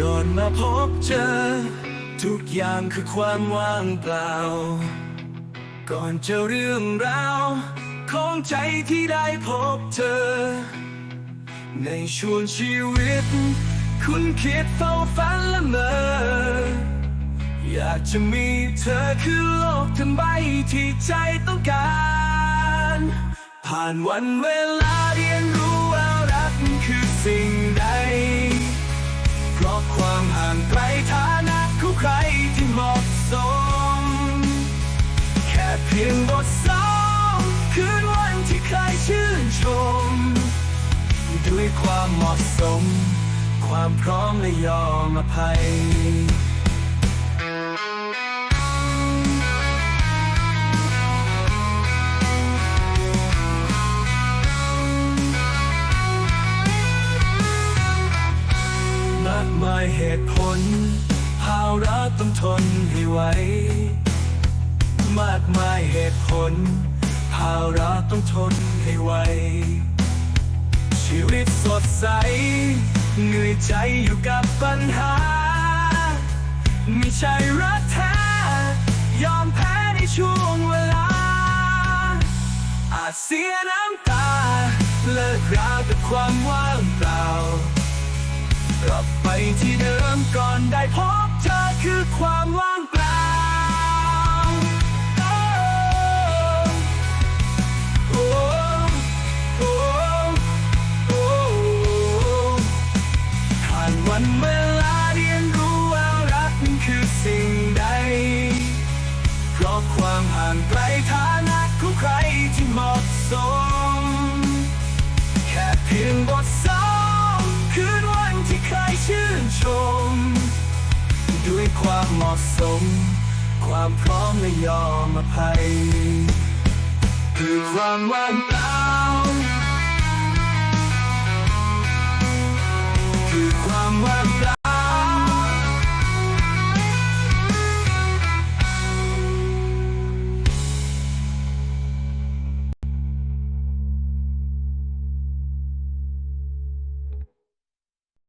ก่อนมาพบเจอ ทุกอย่างคือความว่างเปล่า ก่อนเจอเรื่องราวของใจที่ได้พบเธอ ในช่วงชีวิต คุณคิดเฝ้าฝันละเมอ อยากจะมีเธอคือโลกทั้งใบที่ใจต้องการ ผ่านวันเวลา ด้วยความเหมาะสม ความพร้อมและยอมอภัยมากมายเหตุผล ภาระต้องทนให้ไหวมากมายเหตุผล ภาระต้องทนให้ไหว ชีวิตสดใส เหนื่อยใจอยู่กับปัญหา ไม่ใช่รักแท้ ยอมแพ้ในช่วงเวลา อาจเสียน้ำตา เลิกรากับความว่างเปล่ากลับไปที่เดิมก่อนได้พบเธอคือความ นเวลาเรียนรู้ว่ารักมันคือสิ่งใด เพราะความห่างไกลฐานะของใครที่เหมาะสม แค่เพียงบทสองคืนวันที่ใครชื่นชม ด้วยความเหมาะสม ความพร้อมและยอมอภัย คือความว่างเปล่า Run, run, run.